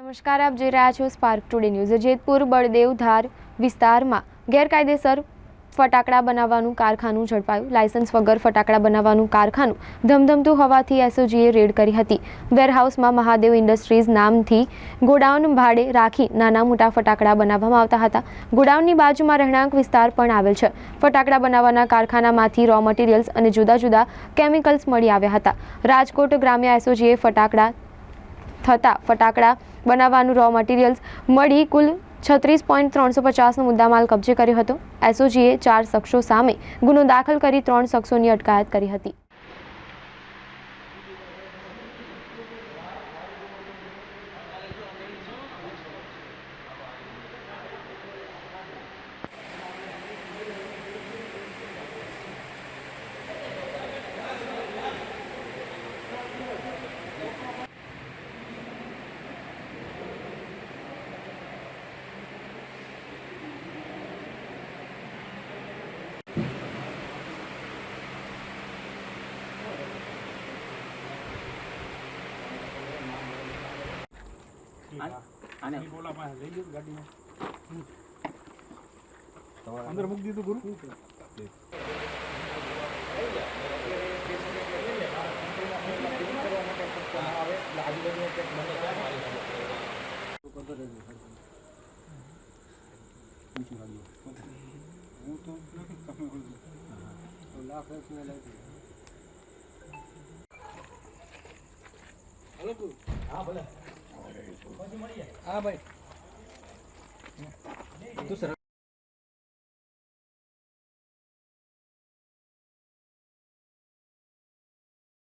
નમસ્કાર, આપ જોઈ રહ્યા છો Spark Today News Jetpur Baldev Dhar વિસ્તારમાં ગેરકાયદેસર ફટાકડા બનાવવાનું કારખાનું ઝડપાયું. લાયસન્સ વગર ફટાકડા બનાવવાનું કારખાનું ધમધમતું હોવાથી એસઓજીએ રેડ કરી હતી. વેરહાઉસમાં મહાદેવ ઇન્ડસ્ટ્રીઝ નામથી ગોડાઉન ભાડે રાખી નાના મોટા ફટાકડા બનાવવામાં આવતા હતા. ગોડાઉનની બાજુમાં રહેણાંક વિસ્તાર પણ આવેલ છે. ફટાકડા બનાવવાના કારખાનામાંથી રો મટીરિયલ્સ અને જુદા જુદા કેમિકલ્સ મળી આવ્યા હતા. રાજકોટ ગ્રામ્ય એસઓજીએ ફટાકડા થતા ફટાકડા બનાવવાનું રો મટીરિયલ્સ મળી કુલ છત્રીસ પોઈન્ટ ત્રણસો પચાસનો મુદ્દામાલ કબજે કર્યો હતો. એસઓજીએ ચાર શખ્સો સામે ગુનો દાખલ કરી ત્રણ શખ્સોની અટકાયત કરી હતી. આને બોલા પાસે લઈ ગયો ગાડીમાં. અંદર મૂકી દીધું ગુરુ. હું તો લાખ રૂપિયા તું હા ભલે હા ભાઈ તું સર